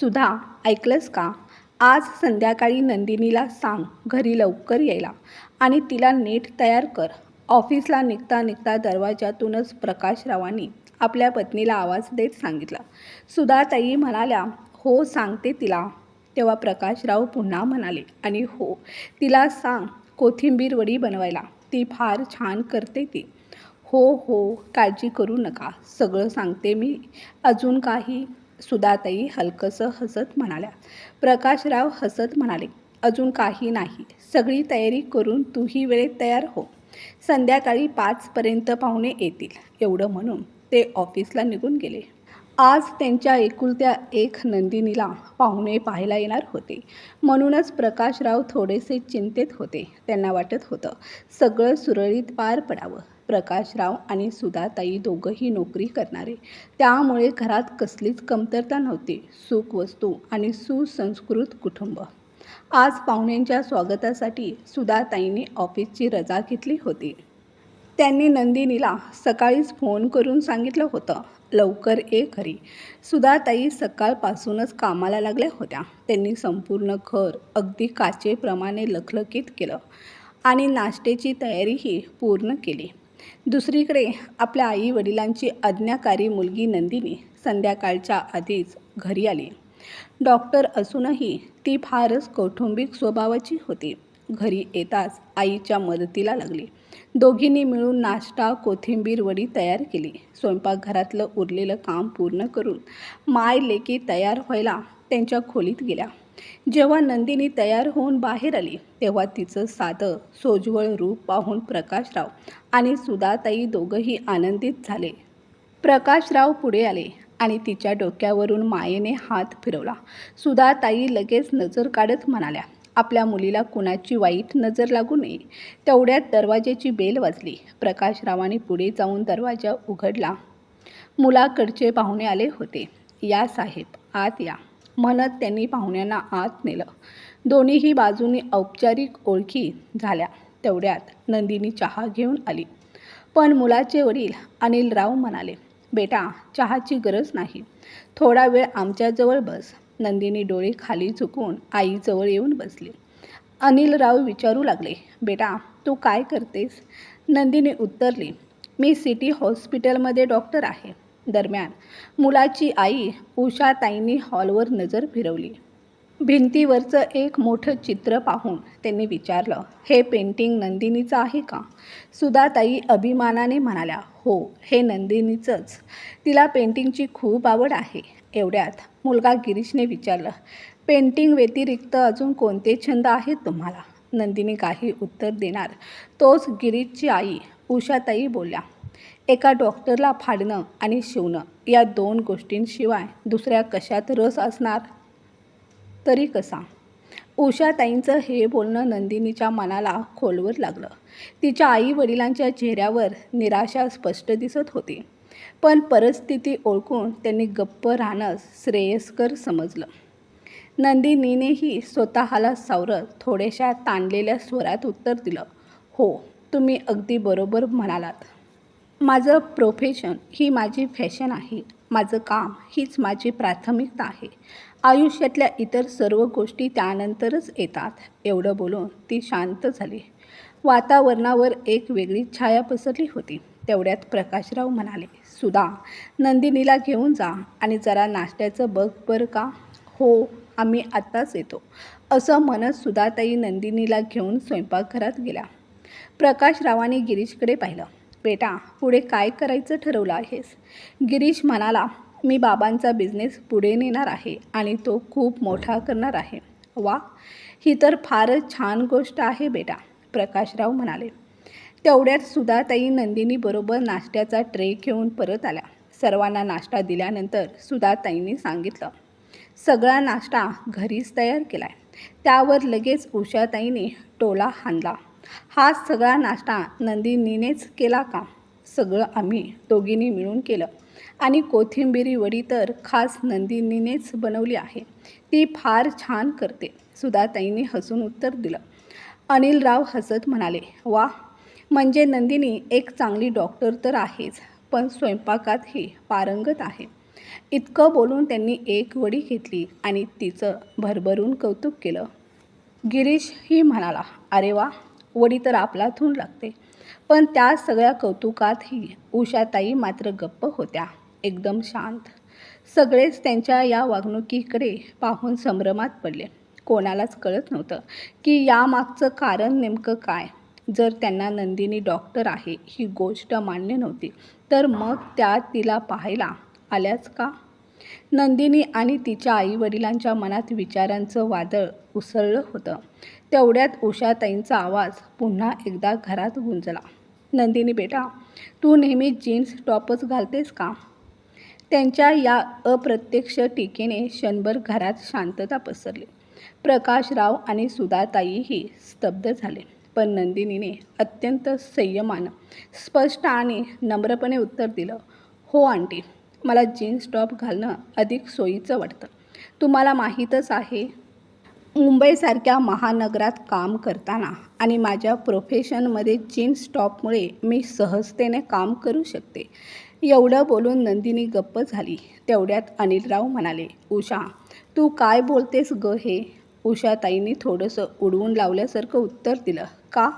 सुधा ऐकलंस का? आज संध्याकाळी नंदिनीला सांग घरी लवकर यायला. आणि तिला नीट तयार कर. ऑफिसला निघता निघता दरवाजातूनच प्रकाशरावांनी आपल्या पत्नीला आवाज देत सांगितला. सुधाताई म्हणाल्या हो सांगते तिला. तेव्हा प्रकाशराव पुन्हा म्हणाले आणि हो तिला सांग कोथिंबीर वडी बनवायला. ती फार छान करते ती. हो हो काळजी करू नका. सगळं सांगते मी. अजून काही सुधाताई हलकंसं हसत म्हणाल्या. प्रकाशराव हसत म्हणाले अजून काही नाही. सगळी तयारी करून तूही वेळेत तयार हो. संध्याकाळी पाचपर्यंत पाहुणे येतील. एवढं म्हणून ते ऑफिसला निघून गेले. आज त्यांच्या एकुलत्या एक नंदिनीला पाहुणे पाहायला येणार होते. म्हणूनच प्रकाशराव थोडेसे चिंतेत होते. त्यांना वाटत होतं सगळं सुरळीत पार पडावं. प्रकाशराव आणि सुधाताई दोघंही नोकरी करणारे. त्यामुळे घरात कसलीच कमतरता नव्हती. सुखवस्तू आणि सुसंस्कृत कुटुंब. आज पाहुण्यांच्या स्वागतासाठी सुधाताईंनी ऑफिसची रजा घेतली होती. त्यांनी नंदिनीला सकाळीच फोन करून सांगितलं होतं लवकर ये घरी. सुधाताई सकाळपासूनच कामाला लागल्या होत्या. त्यांनी संपूर्ण घर अगदी काचेप्रमाणे लखलखीत केलं आणि नाश्त्याची तयारीही पूर्ण केली. दुसरीकडे आपल्या आई वडिलांची आज्ञाकारी मुलगी नंदिनी संध्याकाळच्या आधीच घरी आली. डॉक्टर असूनही ती फारच कौटुंबिक स्वभावाची होती. घरी येताच आईच्या मदतीला लागली. दोघींनी मिळून नाश्ता कोथिंबीर वडी तयार केली. स्वयंपाकघरातलं उरलेलं काम पूर्ण करून माय लेकी तयार व्हायला त्यांच्या खोलीत गेल्या. जेव्हा नंदिनी तयार होऊन बाहेर आली तेव्हा तिचं साधं सोज्वळ रूप पाहून प्रकाशराव आणि सुधाताई दोघंही आनंदित झाले. प्रकाशराव पुढे आले आणि तिच्या डोक्यावरून मायेने हात फिरवला. सुधाताई लगेच नजर काढत म्हणाल्या आपल्या मुलीला कुणाची वाईट नजर लागू नये. तेवढ्यात दरवाज्याची बेल वाजली. प्रकाशरावाने पुढे जाऊन दरवाजा उघडला. मुलाकडचे पाहुणे आले होते. या साहेब आत या. म्हणत त्यांनी पाहुण्यांना आत नेलं. दोन्हीही बाजूनी औपचारिक ओळखी झाल्या. तेवढ्यात नंदिनी चहा घेऊन आली. पण मुलाचे वडील अनिलराव म्हणाले बेटा चहाची गरज नाही. थोडा वेळ आमच्याजवळ बस. नंदिनी डोळे खाली झुकून आईजवळ येऊन बसली. अनिलराव विचारू लागले बेटा तू काय करतेस? नंदिनी उत्तरली मी सिटी हॉस्पिटलमध्ये डॉक्टर आहे. दरम्यान मुलाची आई उषाताईंनी हॉलवर नजर फिरवली. भिंतीवरचं एक मोठं चित्र पाहून त्यांनी विचारलं हे पेंटिंग नंदिनीचं आहे का? सुधाताई अभिमानाने म्हणाल्या हो हे नंदिनीचंच. तिला पेंटिंगची खूप आवड आहे. एवढ्यात मुलगा गिरीशने विचारलं पेंटिंग व्यतिरिक्त अजून कोणते छंद आहेत तुम्हाला? नंदिनी काही उत्तर देणार तोच गिरीशची आई. उषाताई बोलल्या एका डॉक्टरला फाडणं आणि शिवणं या दोन गोष्टींशिवाय दुसऱ्या कशात रस असणार? तरी कसा? उषाताईंचं हे बोलणं नंदिनीच्या मनाला खोलवर लागलं. तिच्या आई वडिलांच्या चेहऱ्यावर निराशा स्पष्ट दिसत होती. पण परिस्थिती ओळखून त्यांनी गप्प राहणं श्रेयस्कर समजलं. नंदिनीनेही स्वतःला सावरत थोड्याशा ताणलेल्या स्वरात उत्तर दिलं. हो तुम्ही अगदी बरोबर म्हणालात. माझं प्रोफेशन ही माझी फॅशन आहे. माझं काम हीच माझी प्राथमिकता आहे. आयुष्यातल्या इतर सर्व गोष्टी त्यानंतरच येतात. एवढं बोलून ती शांत झाली. वातावरणावर एक वेगळी छाया पसरली होती. तेवढ्यात प्रकाशराव म्हणाले सुधा नंदिनीला घेऊन जा आणि जरा नाश्त्याचं बघ बरं का. हो आम्ही आत्ताच येतो. असं म्हणत सुधाताई नंदिनीला घेऊन स्वयंपाकघरात गेल्या. प्रकाशरावांनी गिरीशकडे पाहिलं. बेटा पुढे काय करायचं ठरवलं आहेस? गिरीश म्हणाला मी बाबांचा बिझनेस पुढे नेणार आहे आणि तो खूप मोठा करणार आहे. वा ही तर फारच छान गोष्ट आहे बेटा प्रकाशराव म्हणाले. तेवढ्यात सुधाताई नंदिनीबरोबर नाश्त्याचा ट्रे घेऊन परत आल्या. सर्वांना नाश्ता दिल्यानंतर सुधाताईंनी सांगितलं सगळा नाश्ता घरीच तयार केला आहे त्यावर लगेच उषाताईने टोला हाणला. हा सगळा नाश्ता नंदिनीनेच केला का? सगळं आम्ही दोघींनी मिळून केलं. आणि कोथिंबिरी वडी तर खास नंदिनीनेच बनवली आहे. ती फार छान करते. सुधाताईंनी हसून उत्तर दिलं. अनिलराव हसत म्हणाले वा म्हणजे नंदिनी एक चांगली डॉक्टर तर आहेच पण स्वयंपाकातही पारंगत आहे इतकं बोलून त्यांनी एक वडी घेतली आणि तिचं भरभरून कौतुक केलं. गिरीश ही म्हणाला अरे वा वडी तर आपलातून लागते. पण त्या सगळ्या कौतुकातही उषाताई मात्र गप्प होत्या. एकदम शांत. सगळेच त्यांच्या या वागणुकीकडे पाहून संभ्रमात पडले. कोणालाच कळत नव्हतं की यामागचं कारण नेमकं काय? जर त्यांना नंदिनी डॉक्टर आहे ही गोष्ट मान्य नव्हती तर मग त्या तिला पाहायला आल्याच का? नंदिनी आणि तिच्या आईवडिलांच्या मनात विचारांचं वादळ उसळलं होतं. तेवढ्यात उषाताईंचा आवाज पुन्हा एकदा घरात गुंजला. नंदिनी बेटा तू नेहमी जीन्स टॉपच घालतेस का? त्यांच्या या अप्रत्यक्ष टीकेने क्षणभर घरात शांतता पसरली. प्रकाशराव आणि सुधाताईही स्तब्ध झाले. पण नंदिनीने अत्यंत संयमानं स्पष्ट आणि नम्रपणे उत्तर दिलं हो आंटी मला जीन्स टॉप घालणं अधिक सोयीचं वाटतं. तुम्हाला माहीतच आहे मुंबईसारख्या महानगरात काम करताना आणि माझ्या प्रोफेशनमध्ये जीन्स टॉपमुळे मी सहजतेने काम करू शकते. एवढं बोलून नंदिनी गप्प झाली. तेवढ्यात अनिलराव म्हणाले उषा तू काय बोलतेस ग हे? उषाताईंनी थोडंसं उडवून लावल्यासारखं उत्तर दिलं का?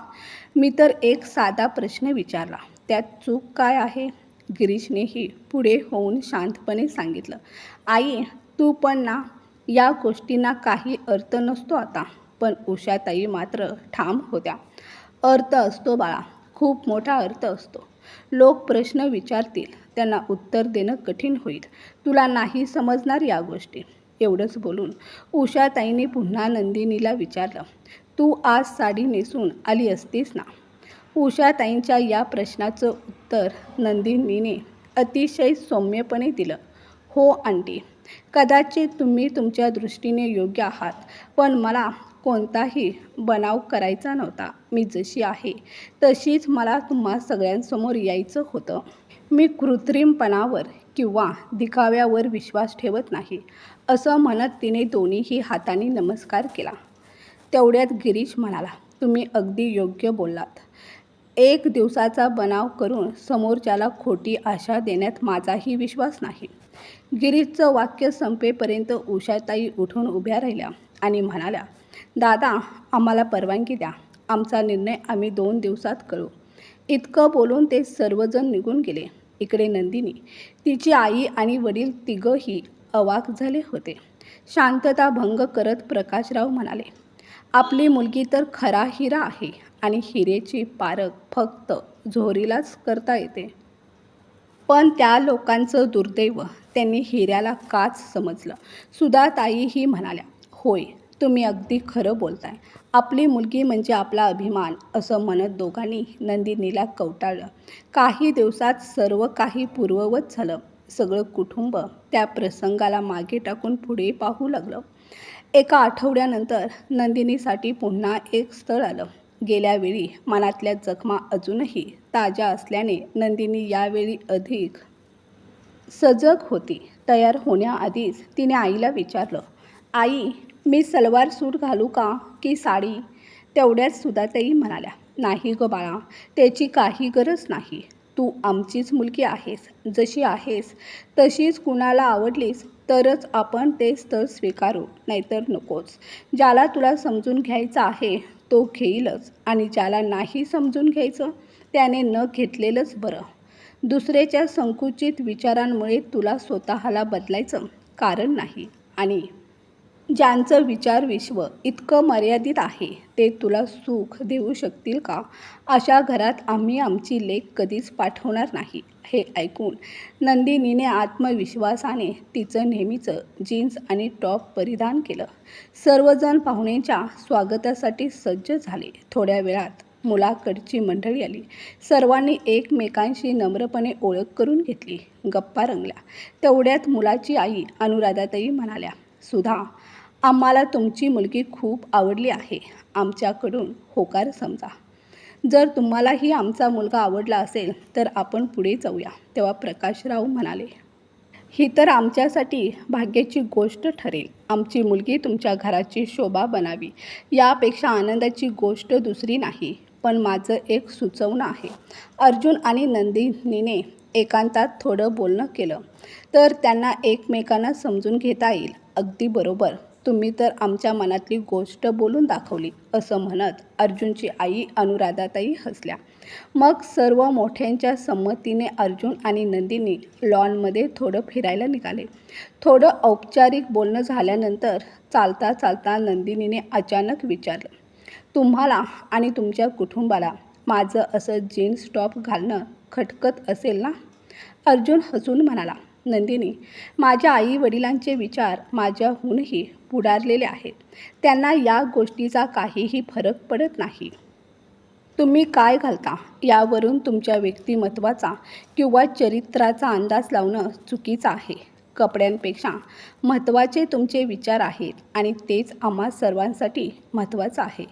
मी तर एक साधा प्रश्न विचारला. त्यात चूक काय आहे? गिरीशनेही पुढे होऊन शांतपणे सांगितलं आई तू पण ना या गोष्टींना काही अर्थ नसतो आता पण उषाताई मात्र ठाम होत्या. अर्थ असतो बाळा खूप मोठा अर्थ असतो. लोक प्रश्न विचारतील त्यांना उत्तर देणं कठीण होईल. तुला नाही समजणार या गोष्टी. एवढंच बोलून उषाताईंनी पुन्हा नंदिनीला विचारलं तू आज साडी नेसून आली असतीस ना? उषाताईंच्या या प्रश्नाचं उत्तर नंदिनीने अतिशय सौम्यपणे दिलं हो आंटी. कदाचित तुम्ही तुमच्या दृष्टीने योग्य आहात पण मला कोणताही बनाव करायचा नव्हता. मी जशी आहे तशीच मला तुम्हा सगळ्यांसमोर यायचं होतं. मी कृत्रिमपणावर किंवा दिखाव्यावर विश्वास ठेवत नाही असं म्हणत तिने दोन्हीही हातांनी नमस्कार केला. तेवढ्यात गिरीश म्हणाला तुम्ही अगदी योग्य बोललात. एक दिवसाचा बनाव करून समोरच्याला खोटी आशा देण्यात माझाही विश्वास नाही. गिरीशचं वाक्य संपेपर्यंत उषाताई उठून उभ्या राहिल्या आणि म्हणाल्या दादा आम्हाला परवानगी द्या. आमचा निर्णय आम्ही दोन दिवसात करू. इतकं बोलून ते सर्वजण निघून गेले. इकडे नंदिनी तिची आई आणि वडील तिघंही अवाक झाले होते. शांतता भंग करत प्रकाशराव म्हणाले आपली मुलगी तर खरा हिरा आहे आणि हिरेची पारख फक्त झोरीलाच करता येते. पण त्या लोकांचं दुर्दैव त्यांनी हिऱ्याला काच समजलं. सुधाताईही म्हणाल्या होय तुम्ही अगदी खरं बोलताय. आपली मुलगी म्हणजे आपला अभिमान असं म्हणत दोघांनी नंदिनीला कवटाळलं. काही दिवसात सर्व काही पूर्ववत झालं. सगळं कुटुंब त्या प्रसंगाला मागे टाकून पुढे पाहू लागलं. एका आठवड्यानंतर नंदिनीसाठी पुन्हा एक स्थळ आलं. गेल्यावेळी मनातल्या जखमा अजूनही ताज्या असल्याने नंदिनी यावेळी अधिक सजग होती. तयार होण्याआधीच तिने आईला विचारलं आई मी सलवार सूट घालू का? की साडी? तेवढ्याच सुधाताई म्हणाल्या नाही ग बाळा त्याची काही गरज नाही. तू आमचीच मुलगी आहेस. जशी आहेस तशीच कुणाला आवडलीस तरच आपण ते स्थळ स्वीकारू नाहीतर नकोच. ज्याला तुला समजून घ्यायचं आहे तो घेईलच. आणि ज्याला नाही समजून घ्यायचं त्याने न घेतलेलंच बरं. दुसऱ्याच्या संकुचित विचारांमुळे तुला स्वतःला बदलायचं कारण नाही. आणि ज्यांचं विचार विश्व इतकं मर्यादित आहे ते तुला सुख देऊ शकतील का? अशा घरात आम्ही आमची लेख कधीच पाठवणार नाही हे ऐकून नंदिनीने आत्मविश्वासाने तिचं नेहमीचं जीन्स आणि टॉप परिधान केलं. सर्वजण पाहुण्यांच्या स्वागतासाठी सज्ज झाले. थोड्या वेळात मुलाकडची मंडळी आली. सर्वांनी एकमेकांशी नम्रपणे ओळख करून घेतली. गप्पा रंगल्या. तेवढ्यात मुलाची आई अनुराधाताई म्हणाल्या सुधा आम्हाला तुमची मुलगी खूप आवडली आहे. आमच्याकडून होकार समजा. जर तुम्हालाही आमचा मुलगा आवडला असेल तर आपण पुढे जाऊया. तेव्हा प्रकाशराव म्हणाले ही तर आमच्यासाठी भाग्याची गोष्ट ठरेल. आमची मुलगी तुमच्या घराची शोभा बनावी. यापेक्षा आनंदाची गोष्ट दुसरी नाही. पण माझं एक सुचवणं आहे. अर्जुन आणि नंदिनीने एकांतात थोडं बोलणं केलं. तर त्यांना एकमेकांना समजून घेता येईल. अगदी बरोबर. तुम्ही तर आमच्या मनातली गोष्ट बोलून दाखवली असं म्हणत अर्जुनची आई अनुराधाताई हसल्या. मग सर्व मोठ्यांच्या संमतीने अर्जुन आणि नंदिनी लॉनमध्ये थोडं फिरायला निघाले. थोडं औपचारिक बोलणं झाल्यानंतर चालता चालता नंदिनीने अचानक विचारलं तुम्हाला आणि तुमच्या कुटुंबाला माझं असं जीन्स टॉप घालणं खटकत असेल ना? अर्जुन हसून म्हणाला नंदिनी माझ्या आई वडिलांचे विचार माझ्याहूनही पुढारलेले आहेत. त्यांना या गोष्टीचा काहीही फरक पडत नाही. तुम्ही काय घालता यावरून तुमच्या व्यक्तिमत्वाचा किंवा चरित्राचा अंदाज लावणं चुकीचं आहे. कपड्यांपेक्षा महत्त्वाचे तुमचे विचार आहेत आणि तेच आम्हा सर्वांसाठी महत्त्वाचं आहे.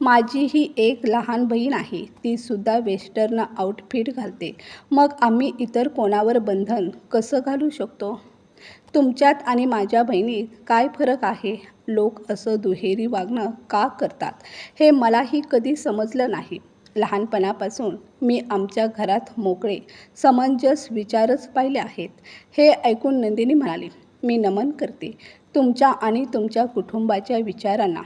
माझी ही एक लहान बहीण आहे तीसुद्धा वेस्टर्न आउटफिट घालते. मग आम्ही इतर कोणावर बंधन कसं घालू शकतो? तुमच्यात आणि माझ्या बहिणीत काय फरक आहे? लोक असं दुहेरी वागणं का करतात? हे मलाही कधी समजलं नाही. लहानपणापासून मी आमच्या घरात मोकळे समंजस विचारच पाहिले आहेत. हे ऐकून नंदिनी म्हणाली मी नमन करते तुमच्या आणि तुमच्या कुटुंबाच्या विचारांना.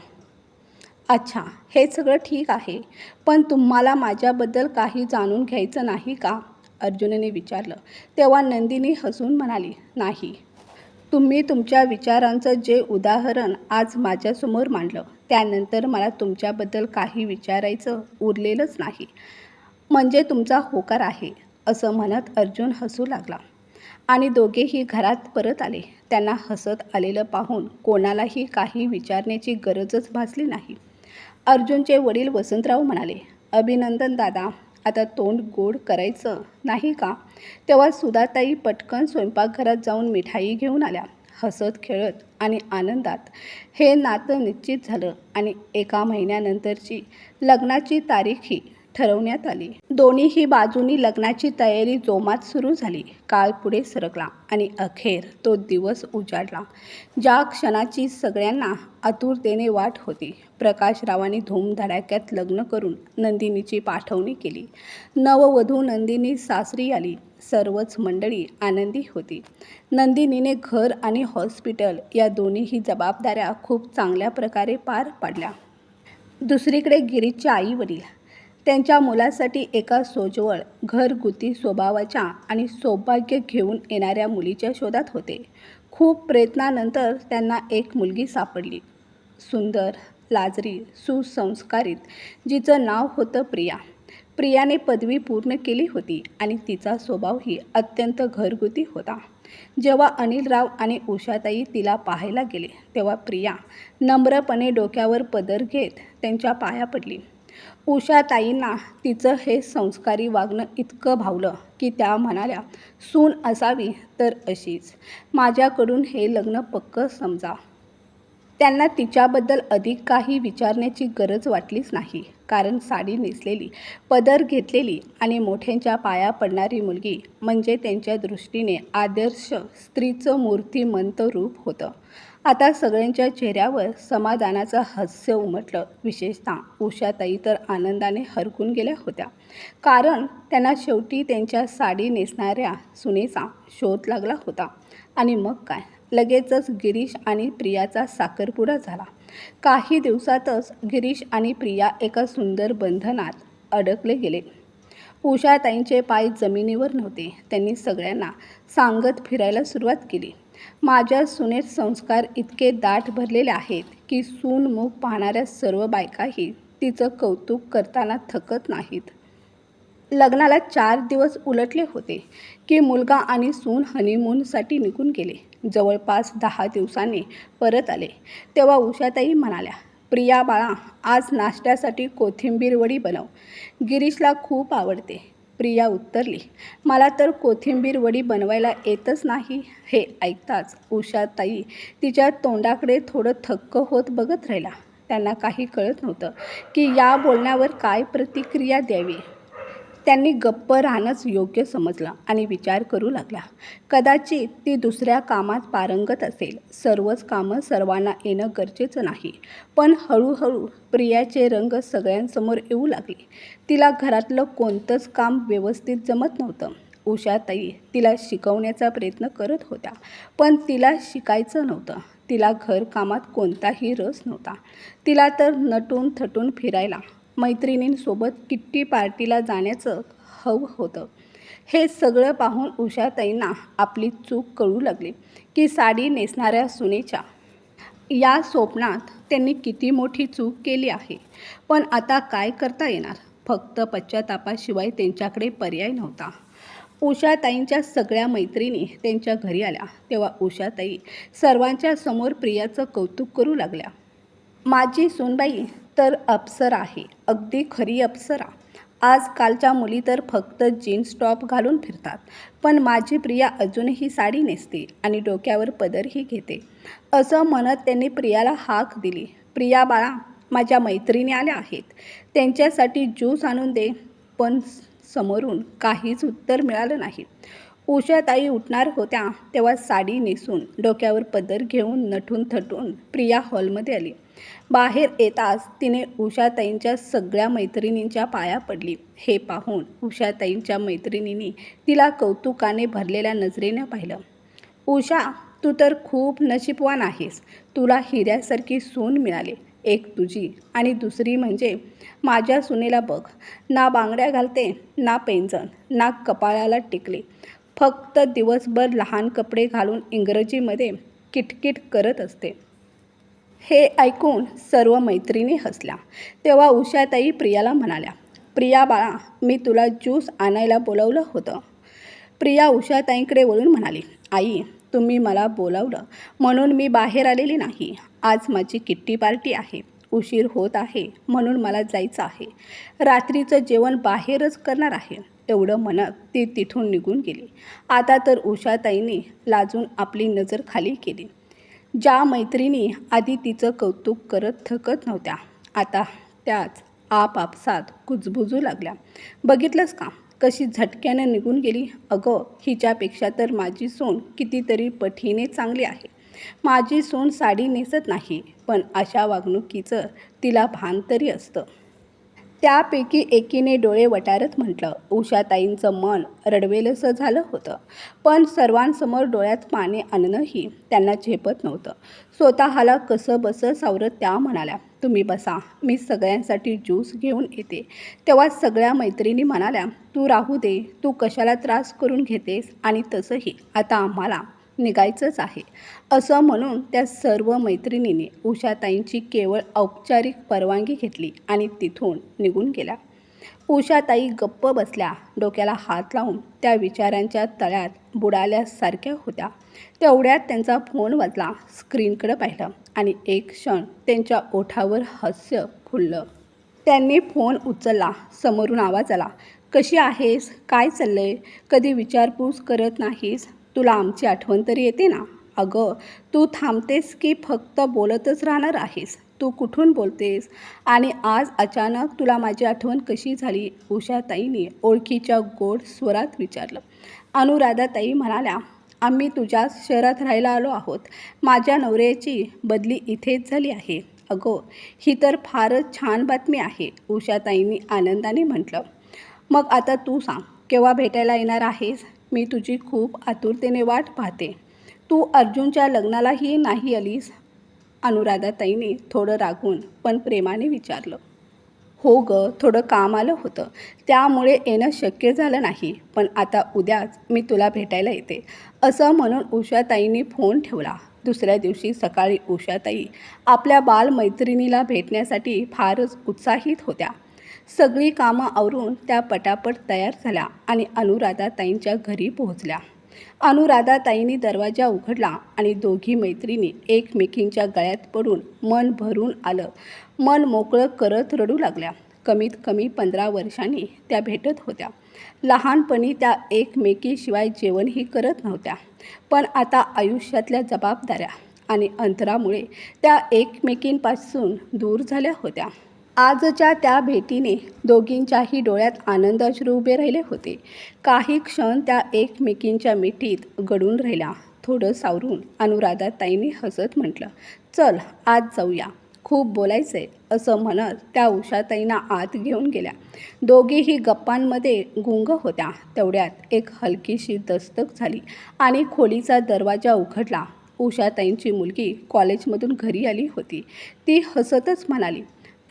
अच्छा हे सगळं ठीक आहे पण तुम्हाला माझ्याबद्दल काही जाणून घ्यायचं नाही का? अर्जुनने विचारलं. तेव्हा नंदिनी हसून म्हणाली नाही तुम्ही तुमच्या विचारांचं जे उदाहरण आज माझ्यासमोर मांडलं त्यानंतर मला तुमच्याबद्दल काही विचारायचं उरलेलंच नाही. म्हणजे तुमचा होकार आहे असं म्हणत अर्जुन हसू लागला. आणि दोघेही घरात परत आले. त्यांना हसत आलेलं पाहून कोणालाही काही विचारण्याची गरजच भासली नाही. अर्जुनचे वडील वसंतराव म्हणाले अभिनंदन दादा आता तोंड गोड करायचं नाही का? तेव्हा सुधाताई पटकन स्वयंपाकघरात जाऊन मिठाई घेऊन आल्या. हसत खेळत आणि आनंदात. हे नातं निश्चित झालं आणि एका महिन्यानंतरची लग्नाची तारीखही ठरवण्यात आली. दोन्हीही बाजूनी लग्नाची तयारी जोमात सुरू झाली. काळ पुढे सरकला आणि अखेर तो दिवस उजाडला. ज्या क्षणाची सगळ्यांना आतुरतेने वाट होती प्रकाशरावांनी धूमधडाक्यात लग्न करून नंदिनीची पाठवणी केली. नववधू नंदिनी सासरी आली. सर्वच मंडळी आनंदी होती. नंदिनीने घर आणि हॉस्पिटल या दोन्हीही जबाबदाऱ्या खूप चांगल्या प्रकारे पार पाडल्या. दुसरीकडे गिरीशचे आई वडील त्यांच्या मुलासाठी एका सोजवळ घरगुती स्वभावाच्या आणि सौभाग्य घेऊन येणाऱ्या मुलीच्या शोधात होते. खूप प्रयत्नानंतर त्यांना एक मुलगी सापडली. सुंदर लाजरी सुसंस्कारित जिचं नाव होतं प्रिया. प्रियाने पदवी पूर्ण केली होती आणि तिचा स्वभावही अत्यंत घरगुती होता. जेव्हा अनिलराव आणि उषाताई तिला पाहायला गेले तेव्हा प्रिया नम्रपणे डोक्यावर पदर घेत त्यांच्या पाया पडली. उषाताईंना तिचं हे संस्कारी वागणं इतकं भावलं की त्या म्हणाल्या सून असावी तर अशीच. माझ्याकडून हे लग्न पक्कं समजा. त्यांना तिच्याबद्दल अधिक काही विचारण्याची गरज वाटलीच नाही. कारण साडी नेसलेली पदर घेतलेली आणि मोठ्यांच्या पाया पडणारी मुलगी म्हणजे त्यांच्या दृष्टीने आदर्श स्त्रीचं मूर्तिमंत रूप होतं. आता सगळ्यांच्या चेहऱ्यावर समाधानाचं हास्य उमटलं. विशेषतः उषाताई तर आनंदाने हरकून गेल्या होत्या. कारण त्यांना शेवटी त्यांच्या साडी नेसणाऱ्या सुनेचा शोध लागला होता. आणि मग काय? लगेचच गिरीश आणि प्रियाचा साखरपुडा झाला. काही दिवसातच गिरीश आणि प्रिया एका सुंदर बंधनात अडकले गेले. उषाताईंचे पाय जमिनीवर नव्हते. त्यांनी सगळ्यांना सांगत फिरायला सुरुवात केली. माझ्या सुनेत संस्कार इतके दाट भरलेले आहेत की सून मुख पाहणाऱ्या सर्व बायकाही तिचं कौतुक करताना थकत नाहीत. लग्नाला चार दिवस उलटले होते की मुलगा आणि सून हनीमूनसाठी निघून गेले. जवळपास दहा दिवसांनी परत आले. तेव्हा उषाताई म्हणाल्या प्रिया बाळा आज नाश्त्यासाठी कोथिंबीर वडी बनव. गिरीशला खूप आवडते. प्रिया उत्तरली मला तर कोथिंबीर वडी बनवायला येतच नाही हे ऐकताच उषाताई तिच्या तोंडाकडे थोडं थक्क होत बघत राहिला. त्यांना काही कळत नव्हतं की या बोलण्यावर काय प्रतिक्रिया द्यावी. त्यांनी गप्प राहणंच योग्य समजलं आणि विचार करू लागला. कदाचित ती दुसऱ्या कामात पारंगत असेल. सर्वच कामं सर्वांना येणं गरजेचं नाही. पण हळूहळू प्रियाचे रंग सगळ्यांसमोर येऊ लागले. तिला घरातलं कोणतंच काम व्यवस्थित जमत नव्हतं. उषाताई तिला शिकवण्याचा प्रयत्न करत होत्या पण तिला शिकायचं नव्हतं. तिला घरकामात कोणताही रस नव्हता. तिला तर नटून थटून फिरायला मैत्रिणींसोबत किट्टी पार्टीला जाण्याचं हवं होतं. हे सगळं पाहून उषाताईंना आपली चूक कळू लागली की साडी नेसणाऱ्या सुनेच्या. या स्वप्नात त्यांनी किती मोठी चूक केली आहे पण आता काय करता येणार? फक्त पश्चातापाशिवाय त्यांच्याकडे पर्याय नव्हता. उषाताईंच्या सगळ्या मैत्रिणी त्यांच्या घरी आल्या तेव्हा उषाताई सर्वांच्या समोर प्रियाचं कौतुक करू लागल्या. माझी सोनबाई तर अप्सरा आहे. अगदी खरी अप्सरा. आजकालच्या मुली तर फक्त जीन्स टॉप घालून फिरतात. पण माझी प्रिया अजूनही साडी नेसते आणि डोक्यावर पदरही घेते. असं म्हणत त्यांनी प्रियाला हाक दिली. प्रिया बाळा माझ्या मैत्रिणी आल्या आहेत. त्यांच्यासाठी ज्यूस आणून दे. पण समोरून काहीच उत्तर मिळालं नाही. उषाताई उठणार होत्या तेव्हा साडी नेसून डोक्यावर पदर घेऊन नटून थटून प्रिया हॉलमध्ये आली. बाहेर येताच तिने उषाताईंच्या सगळ्या मैत्रिणींच्या पाया पडली. हे पाहून उषाताईंच्या मैत्रिणींनी तिला कौतुकाने भरलेल्या नजरेनं पाहिलं. उषा तू तर खूप नशीबवान आहेस. तुला हिऱ्यासारखी सून मिळाली. एक तुझी आणि दुसरी म्हणजे माझ्या सुनेला बघ. ना बांगड्या घालते ना पेंजण ना कपाळाला टिकले. फक्त दिवसभर लहान कपडे घालून इंग्रजीमध्ये किटकिट करत असते. हे ऐकून सर्व मैत्रिणी हसल्या. तेव्हा उषाताई प्रियाला म्हणाल्या प्रिया बाळा मी तुला ज्यूस आणायला बोलवलं होतं. प्रिया उषाताईंकडे वळून म्हणाली आई तुम्ही मला बोलावलं. म्हणून मी बाहेर आलेली नाही. आज माझी किट्टी पार्टी आहे. उशीर होत आहे. म्हणून मला जायचं आहे. रात्रीचं जेवण बाहेरच करणार आहे. एवढं म्हणत ती तिथून निघून गेली. आता तर उषाताईंनी लाजून आपली नजर खाली केली. ज्या मैत्रिणी आधी तिचं कौतुक करत थकत नव्हत्या आता त्याच आपापसात कुजबुजू लागल्या. बघितलंस का? कशी झटक्यानं निघून गेली. अगं हिच्यापेक्षा तर माझी सून कितीतरी पठीने चांगली आहे. माझी सून साडी नेसत नाही पण अशा वागणुकीचं तिला भान तरी असतं. त्यापैकी एकीने डोळे वटारत म्हटलं. उषाताईंचं मन रडवेलसं झालं होतं. पण सर्वांसमोर डोळ्यात पाणी आणणंही त्यांना झेपत नव्हतं. स्वतःला कसं बसं सावरत त्या म्हणाल्या तुम्ही बसा मी सगळ्यांसाठी ज्यूस घेऊन येते. तेव्हा सगळ्या मैत्रिणी म्हणाल्या तू राहू दे तू कशाला त्रास करून घेतेस आणि तसंही. आता आम्हाला निघायचंच आहे. असं म्हणून त्या सर्व मैत्रिणीने उषाताईंची केवळ औपचारिक परवानगी घेतली आणि तिथून निघून गेल्या. उषाताई गप्प बसल्या डोक्याला हात लावून त्या विचारांच्या तळ्यात बुडाल्यासारख्या होत्या. तेवढ्यात त्यांचा फोन वाजला स्क्रीनकडे पाहिलं आणि एक क्षण त्यांच्या ओठावर हास्य फुललं. त्यांनी फोन उचलला समोरून आवाज आला कशी आहेस? काय चाललंय? कधी विचारपूस करत नाहीस? तुला आमची आठवण तरी येते ना? अगं तू थांबतेस की फक्त बोलतच राहणार आहेस? तू कुठून बोलतेस? आणि आज अचानक तुला माझी आठवण कशी झाली? उषाताईने ओळखीच्या गोड स्वरात विचारलं. अनुराधाताई म्हणाल्या आम्ही तुझ्याच शहरात राहायला आलो आहोत. माझ्या नवऱ्याची बदली इथेच झाली आहे. अगो ही तर फारच छान बातमी आहे उषाताईंनी आनंदाने म्हटलं. मग आता तू सांग केव्हा भेटायला येणार आहेस? मी तुझी खूप आतुरतेने वाट पाहते. तू अर्जुनच्या लग्नालाही नाही आलीस? अनुराधाताईने थोडं रागून पण प्रेमाने विचारलं. हो ग थोडं काम आलं होतं. त्यामुळे येणं शक्य झालं नाही. पण आता उद्याच मी तुला भेटायला येते. असं म्हणून उषाताईंनी फोन ठेवला. दुसऱ्या दिवशी सकाळी उषाताई आपल्या बालमैत्रिणीला भेटण्यासाठी फारच उत्साहित होत्या. सगळी कामं आवरून त्या पटापट तयार झाल्या आणि अनुराधाताईंच्या घरी पोहोचल्या. अनुराधाताईंनी दरवाजा उघडला आणि दोघी मैत्रिणी एकमेकींच्या गळ्यात पडून मन भरून आलं. मन मोकळं करत रडू लागल्या. कमीत कमी पंधरा वर्षांनी त्या भेटत होत्या. लहानपणी त्या एकमेकीशिवाय जेवणही करत नव्हत्या. पण आता आयुष्यातल्या जबाबदाऱ्या आणि अंतरामुळे त्या एकमेकींपासून दूर झाल्या होत्या. आजच्या त्या भेटीने दोघींच्याही डोळ्यात आनंद अश्रू उभे राहिले होते. काही क्षण त्या एकमेकींच्या मिठीत गडून राहिल्या. थोडं सावरून अनुराधाताईंनी हसत म्हटलं चल आज जाऊया. खूप बोलायचं आहे असं म्हणत त्या उषाताईंना आत घेऊन गेल्या. दोघीही गप्पांमध्ये गुंग होत्या. तेवढ्यात एक हलकीशी दस्तक झाली आणि खोलीचा दरवाजा उघडला. उषाताईंची मुलगी कॉलेजमधून घरी आली होती. ती हसतच म्हणाली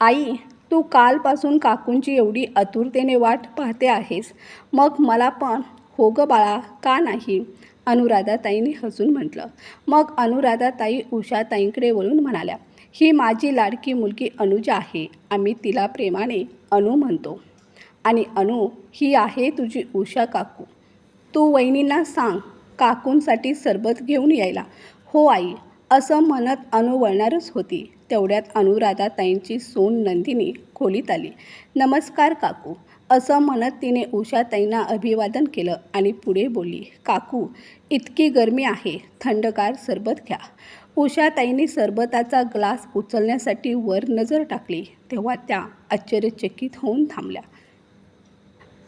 आई तू कालपासून काकूंची एवढी आतुरतेने वाट पाहते आहेस. मग मला पण. हो गं बाळा का नाही? अनुराधाताईंनी हसून म्हटलं. मग अनुराधाताई उषाताईंकडे वळून म्हणाल्या ही माझी लाडकी मुलगी अनुजा आहे. आम्ही तिला प्रेमाने अनु म्हणतो. आणि अनु ही आहे तुझी उषा काकू. तू वहिनींना सांग काकूंसाठी सरबत घेऊन यायला. हो आई असं म्हणत अनु वळणारच होती. तेवढ्यात अनुराधाताईंची सून नंदिनी खोलीत आली. नमस्कार काकू. असं म्हणत तिने उषाताईंना अभिवादन केलं आणि पुढे बोलली काकू इतकी गरमी आहे थंडगार सरबत घ्या. उषाताईंनी सरबताचा ग्लास उचलण्यासाठी वर नजर टाकली तेव्हा त्या आश्चर्यचकित होऊन थांबल्या.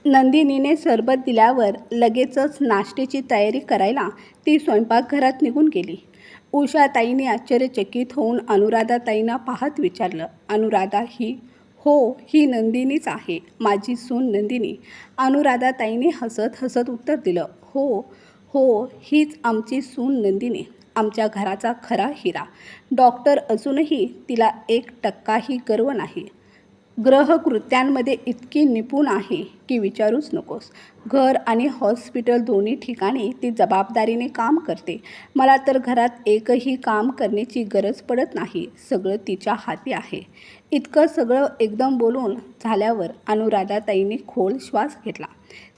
नंदिनीने सरबत दिल्यावर लगेचच नाश्त्याची तयारी करायला ती स्वयंपाकघरात निघून गेली. उषाताईने आश्चर्यचकित होऊन अनुराधाताईंना पाहत विचारलं अनुराधा ही हो ही नंदिनीच आहे माझी सून नंदिनी. अनुराधाताईने हसत हसत उत्तर दिलं हो हो हीच आमची सून नंदिनी आमच्या घराचा खरा हिरा. डॉक्टर असूनही तिला एक टक्काही गर्व नाही. ग्रहकृत्यांमध्ये इतकी निपुण आहे की विचारूच नकोस. घर आणि हॉस्पिटल दोन्ही ठिकाणी ती जबाबदारीने काम करते. मला तर घरात एकही काम करण्याची गरज पडत नाही सगळं तिच्या हाती आहे. इतकं सगळं एकदम बोलून झाल्यावर अनुराधाताईने खोल श्वास घेतला.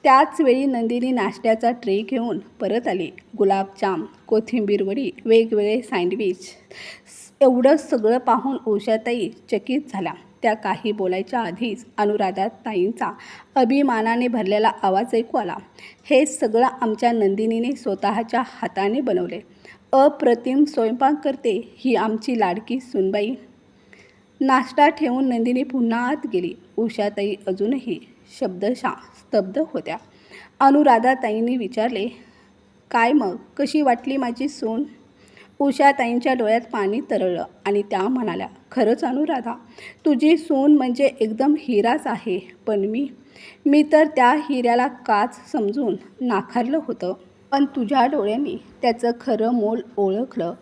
त्याच वेळी नंदिनी नाश्त्याचा ट्रे घेऊन परत आली. गुलाबजाम कोथिंबीर वडी वेगवेगळे सँडविच एवढं सगळं पाहून उषाताई चकित झाल्या. त्या काही बोलायच्या आधीच अनुराधाताईंचा अभिमानाने भरलेला आवाज ऐकू आला. हे सगळं आमच्या नंदिनीने स्वतःच्या हाताने बनवले. अप्रतिम स्वयंपाक करते ही आमची लाडकी सुनबाई. नाश्ता ठेवून नंदिनी पुन्हा आत गेली. उषाताई अजूनही शब्दशा स्तब्ध होत्या. अनुराधाताईंनी विचारले काय मग? कशी वाटली माझी सून? उषाताईंच्या डोळ्यात पाणी तरळलं आणि त्या म्हणाल्या खरंच अनुराधा तुझी सून म्हणजे एकदम हिराच आहे पण मी मी तर त्या हिऱ्याला काच समजून नाकारलं होतं. पण तुझ्या डोळ्यांनी त्याचं खरं मोल ओळखलं.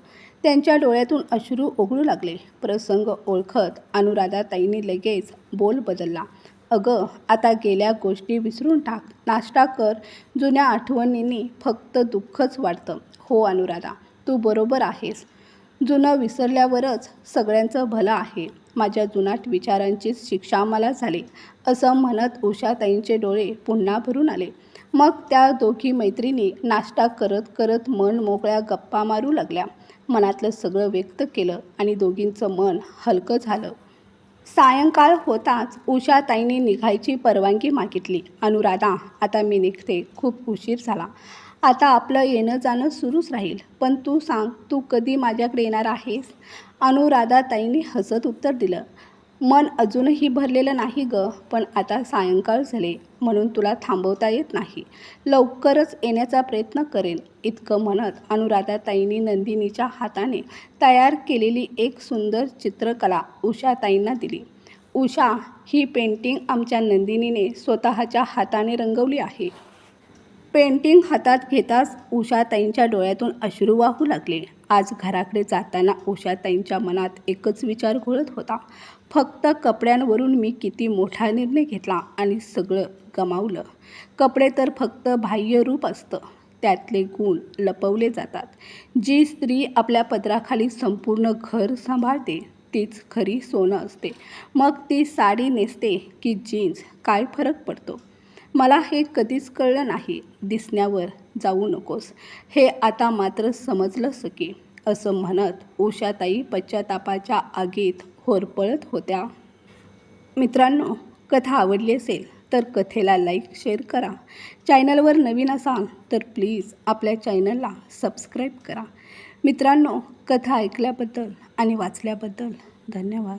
त्यांच्या डोळ्यातून अश्रू ओघळू लागले. प्रसंग ओळखत अनुराधाताईंनी लगेच बोल बदलला. अगं आता गेल्या गोष्टी विसरून टाक. नाश्ता कर. जुन्या आठवणींनी फक्त दुःखच वाटतं हो अनुराधा. तू बरोबर आहेस. जुनं विसरल्यावरच सगळ्यांचं भलं आहे. माझ्या जुनाट विचारांचीच शिक्षा मला झाली. असं म्हणत उषाताईंचे डोळे पुन्हा भरून आले. मग त्या दोघी मैत्रिणी नाश्ता करत करत मन मोकळ्या गप्पा मारू लागल्या. मनातलं सगळं व्यक्त केलं आणि दोघींचं मन हलकं झालं. सायंकाळ होताच उषाताईंनी निघायची परवानगी मागितली. अनुराधा आता मी निघते. खूप उशीर झाला. आता आपलं येणं जाणं सुरूच राहील. पण तू सांग तू कधी माझ्याकडे येणार आहेस? अनुराधाताईंनी हसत उत्तर दिलं. मन अजूनही भरलेलं नाही ग पण आता सायंकाळ झाले म्हणून तुला थांबवता येत नाही. लवकरच येण्याचा प्रयत्न करेन इतकं म्हणत अनुराधाताईंनी नंदिनीच्या हाताने तयार केलेली एक सुंदर चित्रकला उषाताईंना दिली. उषा ही पेंटिंग आमच्या नंदिनीने स्वतःच्या हाताने रंगवली आहे. पेंटिंग हातात घेताच उषाताईंच्या डोळ्यातून अश्रू वाहू लागले. आज घराकडे जाताना उषाताईंच्या मनात एकच विचार घोळत होता. फक्त कपड्यांवरून मी किती मोठा निर्णय घेतला आणि सगळं गमावलं. कपडे तर फक्त बाह्य रूप असतं. त्यातले गुण लपवले जातात. जी स्त्री आपल्या पदराखाली संपूर्ण घर सांभाळते तीच खरी सोनं असते. मग ती साडी नेसते की जीन्स? काय फरक पडतो? मला हे कधीच कळलं नाही. दिसण्यावर जाऊ नकोस. हे आता मात्र समजलं सकी असं म्हणत उषाताई पश्चातापाच्या आगीत होरपळत होत्या. मित्रांनो कथा आवडली असेल तर कथेला लाईक शेअर करा. चॅनलवर नवीन असाल तर प्लीज आपल्या चॅनलला सबस्क्राईब करा. मित्रांनो कथा ऐकल्याबद्दल आणि वाचल्याबद्दल धन्यवाद.